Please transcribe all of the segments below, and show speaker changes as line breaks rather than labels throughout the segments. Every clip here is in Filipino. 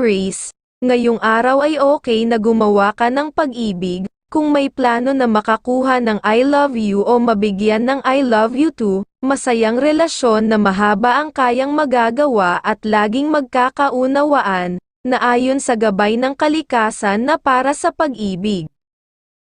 Aries, ngayong araw ay okay na gumawa ka ng pag-ibig, kung may plano na makakuha ng I love you o mabigyan ng I love you too, masayang relasyon na mahaba ang kayang magagawa at laging magkakaunawaan, na ayon sa gabay ng kalikasan na para sa pag-ibig.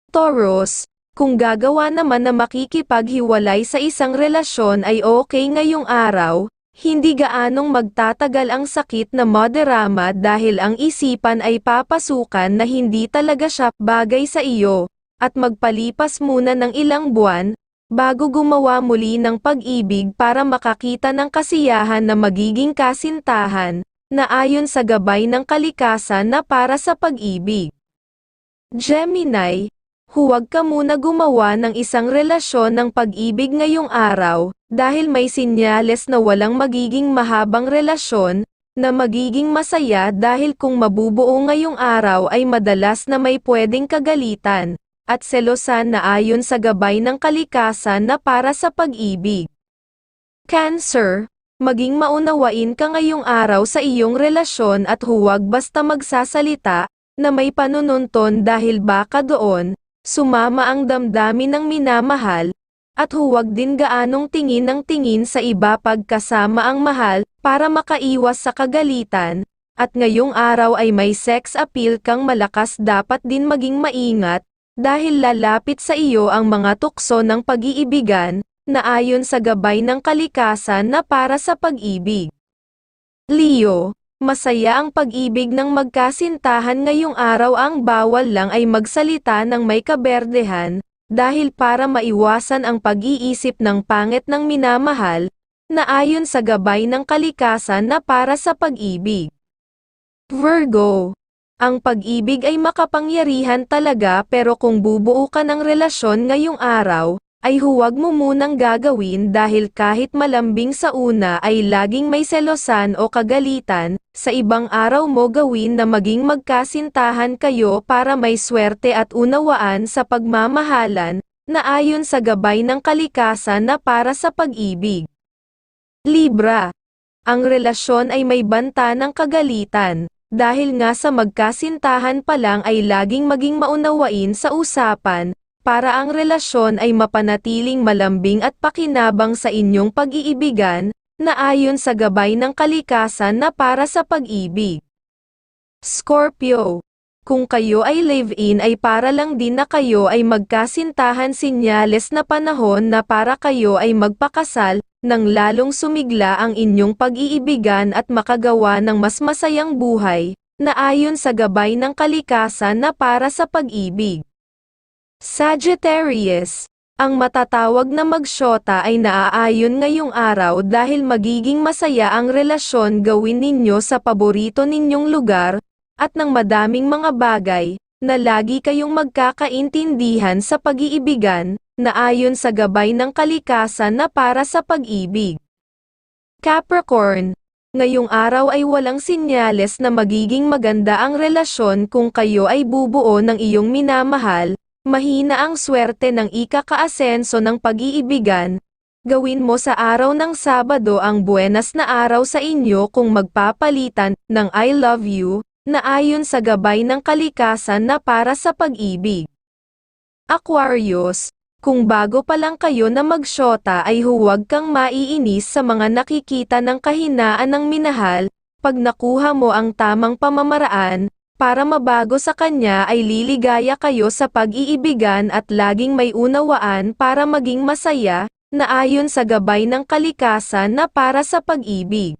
Taurus, kung gagawa naman na makikipaghiwalay sa isang relasyon ay okay ngayong araw, hindi gaanong magtatagal ang sakit na madarama dahil ang isipan ay papasukan na hindi talaga siya bagay sa iyo, at magpalipas muna ng ilang buwan, bago gumawa muli ng pag-ibig para makakita ng kasiyahan na magiging kasintahan, na ayon sa gabay ng kalikasan na para sa pag-ibig. Gemini, huwag ka muna gumawa ng isang relasyon ng pag-ibig ngayong araw, dahil may sinyales na walang magiging mahabang relasyon, na magiging masaya dahil kung mabubuo ngayong araw ay madalas na may pwedeng kagalitan, at selosan na ayon sa gabay ng kalikasan na para sa pag-ibig. Cancer, maging maunawain ka ngayong araw sa iyong relasyon at huwag basta magsasalita, na may panununton dahil baka doon, sumama ang damdamin ng minamahal, at huwag din gaanong tingin ng tingin sa iba pagkasama ang mahal, para makaiwas sa kagalitan, at ngayong araw ay may sex appeal kang malakas dapat din maging maingat, dahil lalapit sa iyo ang mga tukso ng pag-iibigan, na ayon sa gabay ng kalikasan na para sa pag-ibig. Leo, masaya ang pag-ibig ng magkasintahan ngayong araw ang bawal lang ay magsalita ng may kaberdehan, dahil para maiwasan ang pag-iisip ng pangit ng minamahal, na ayon sa gabay ng kalikasan na para sa pag-ibig. Virgo, ang pag-ibig ay makapangyarihan talaga pero kung bubuo ka ng relasyon ngayong araw, ay huwag mo munang gagawin dahil kahit malambing sa una ay laging may selosan o kagalitan, sa ibang araw mo gawin na maging magkasintahan kayo para may swerte at unawaan sa pagmamahalan, na ayon sa gabay ng kalikasan na para sa pag-ibig. Libra. Ang relasyon ay may banta ng kagalitan, dahil nga sa magkasintahan pa lang ay laging maging maunawain sa usapan, para ang relasyon ay mapanatiling malambing at pakinabang sa inyong pag-iibigan, na ayon sa gabay ng kalikasan na para sa pag-ibig. Scorpio. Kung kayo ay live-in ay para lang din na kayo ay magkasintahan sinyales na panahon na para kayo ay magpakasal, nang lalong sumigla ang inyong pag-iibigan at makagawa ng mas masayang buhay, na ayon sa gabay ng kalikasan na para sa pag-ibig. Sagittarius, ang matatawag na magsyota ay naaayon ngayong araw dahil magiging masaya ang relasyon gawin ninyo sa paborito ninyong lugar, at ng madaming mga bagay, na lagi kayong magkakaintindihan sa pag-iibigan, na ayon sa gabay ng kalikasan na para sa pag-ibig. Capricorn, ngayong araw ay walang sinyales na magiging maganda ang relasyon kung kayo ay bubuo ng iyong minamahal, Mahina ang swerte ng ikakaasenso ng pag-iibigan. Gawin mo sa araw ng Sabado ang buenas na araw sa inyo kung magpapalitan ng I love you, na ayon sa gabay ng kalikasan na para sa pag-ibig. Aquarius, kung bago pa lang kayo na magsyota ay huwag kang maiinis sa mga nakikita ng kahinaan ng minahal, pag nakuha mo ang tamang pamamaraan, para mabago sa kanya ay liligaya kayo sa pag-iibigan at laging may unawaan para maging masaya, na ayon sa gabay ng kalikasan na para sa pag-ibig.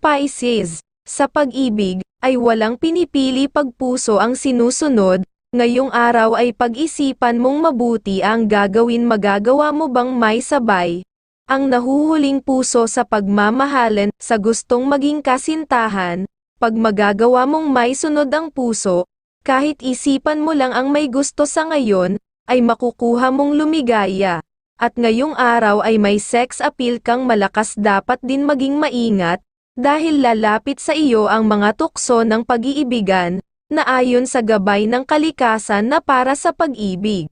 Pisces, sa pag-ibig, ay walang pinipili pagpuso ang sinusunod, ngayong araw ay pag-isipan mong mabuti ang gagawin magagawa mo bang may sabay, ang nahuhuling puso sa pagmamahalan, sa gustong maging kasintahan, pag magagawa mong may sunod ang puso, kahit isipan mo lang ang may gusto sa ngayon, ay makukuha mong lumigaya. At ngayong araw ay may sex appeal kang malakas dapat din maging maingat, dahil lalapit sa iyo ang mga tukso ng pag-iibigan, na ayon sa gabay ng kalikasan na para sa pag-ibig.